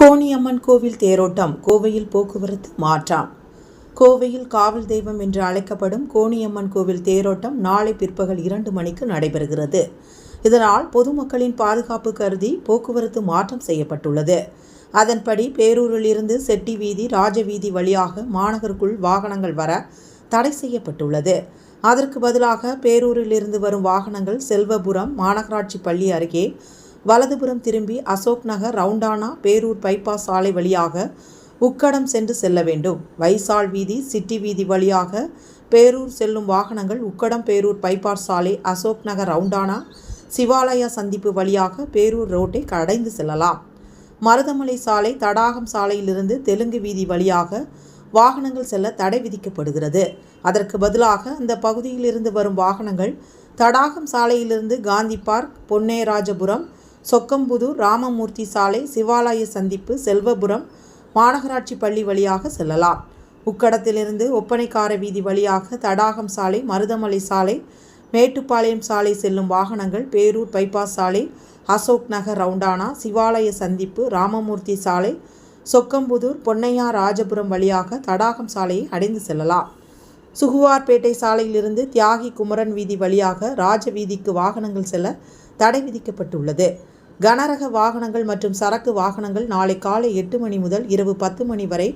கோணியம்மன் கோவில் தேரோட்டம் கோவையில் போக்குவரத்து மாற்றம். கோவையில் காவல் தெய்வம் என்று அழைக்கப்படும் கோணியம்மன் கோவில் தேரோட்டம் நாளை பிற்பகல் இரண்டு மணிக்கு நடைபெறுகிறது. இதனால் பொதுமக்களின் பாதுகாப்பு கருதி போக்குவரத்து மாற்றம் செய்யப்பட்டுள்ளது. அதன்படி பேரூரிலிருந்து செட்டி வீதி ராஜவீதி வழியாக மாநகருக்குள் வாகனங்கள் வர தடை செய்யப்பட்டுள்ளது. அதற்கு பதிலாக பேரூரிலிருந்து வரும் வாகனங்கள் செல்வபுரம் மாநகராட்சி பள்ளி அருகே வலதுபுறம் திரும்பி அசோக் நகர் ரவுண்டானா பேரூர் பைபாஸ் சாலை வழியாக உக்கடம் சென்று செல்ல வேண்டும். வைசால் வீதி சிட்டி வீதி வழியாக பேரூர் செல்லும் வாகனங்கள் உக்கடம் பேரூர் பைபாஸ் சாலை அசோக் நகர் ரவுண்டானா சிவாலயா சந்திப்பு வழியாக பேரூர் ரோட்டை கடைந்து செல்லலாம். மருதமலை சாலை தடாகம் சாலையிலிருந்து தெலுங்கு வீதி வழியாக வாகனங்கள் செல்ல தடை விதிக்கப்படுகிறது. அதற்கு பதிலாக இந்த பகுதியிலிருந்து வரும் வாகனங்கள் தடாகம் சாலையிலிருந்து காந்தி பார்க் பொன்னேராஜபுரம் சொக்கம்புதூர் ராமமூர்த்தி சாலை சிவாலய சந்திப்பு செல்வபுரம் மாநகராட்சி பள்ளி வழியாக செல்லலாம். உக்கடத்திலிருந்து ஒப்பனைக்கார வீதி வழியாக தடாகம் சாலை மருதமலை சாலை மேட்டுப்பாளையம் சாலை செல்லும் வாகனங்கள் பேரூர் பைபாஸ் சாலை அசோக் நகர் ரவுண்டானா சிவாலய சந்திப்பு ராமமூர்த்தி சாலை சொக்கம்புதூர் பொன்னையா ராஜபுரம் வழியாக தடாகம் சாலையை அடைந்து செல்லலாம். சுகுவார்பேட்டை சாலையிலிருந்து தியாகி குமரன் வீதி வழியாக ராஜ வீதிக்கு வாகனங்கள் செல்ல தடை விதிக்கப்பட்டுள்ளது. கனரக வாகனங்கள் மற்றும் சரக்கு வாகனங்கள் நாளை காலை எட்டு மணி முதல் இரவு பத்து மணி வரை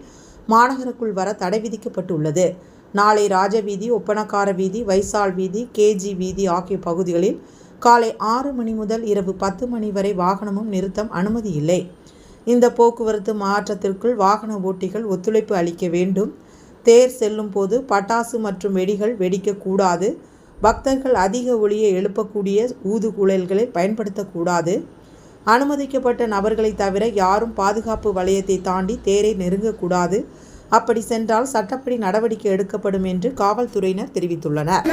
மாநகருக்குள் வர தடை விதிக்கப்பட்டுள்ளது. நாளை ராஜவீதி ஒப்பனக்கார வீதி வைசால் வீதி கேஜி வீதி ஆகிய பகுதிகளில் காலை ஆறு மணி முதல் இரவு பத்து மணி வரை வாகனமும் நிறுத்தம் அனுமதி இல்லை. இந்த போக்குவரத்து மாற்றத்திற்குள் வாகன ஓட்டிகள் ஒத்துழைப்பு அளிக்க வேண்டும். தேர் செல்லும் போது பட்டாசு மற்றும் வெடிகள் வெடிக்கக்கூடாது. பக்தர்கள் அதிக ஒளியை எழுப்பக்கூடிய ஊதுகுழல்களை பயன்படுத்தக்கூடாது. அனுமதிக்கப்பட்ட நபர்களை தவிர யாரும் பாதுகாப்பு வளையத்தை தாண்டி தேரை நெருங்கக்கூடாது. அப்படி சென்றால் சட்டப்படி நடவடிக்கை எடுக்கப்படும் என்று காவல்துறையினர் தெரிவித்துள்ளனர்.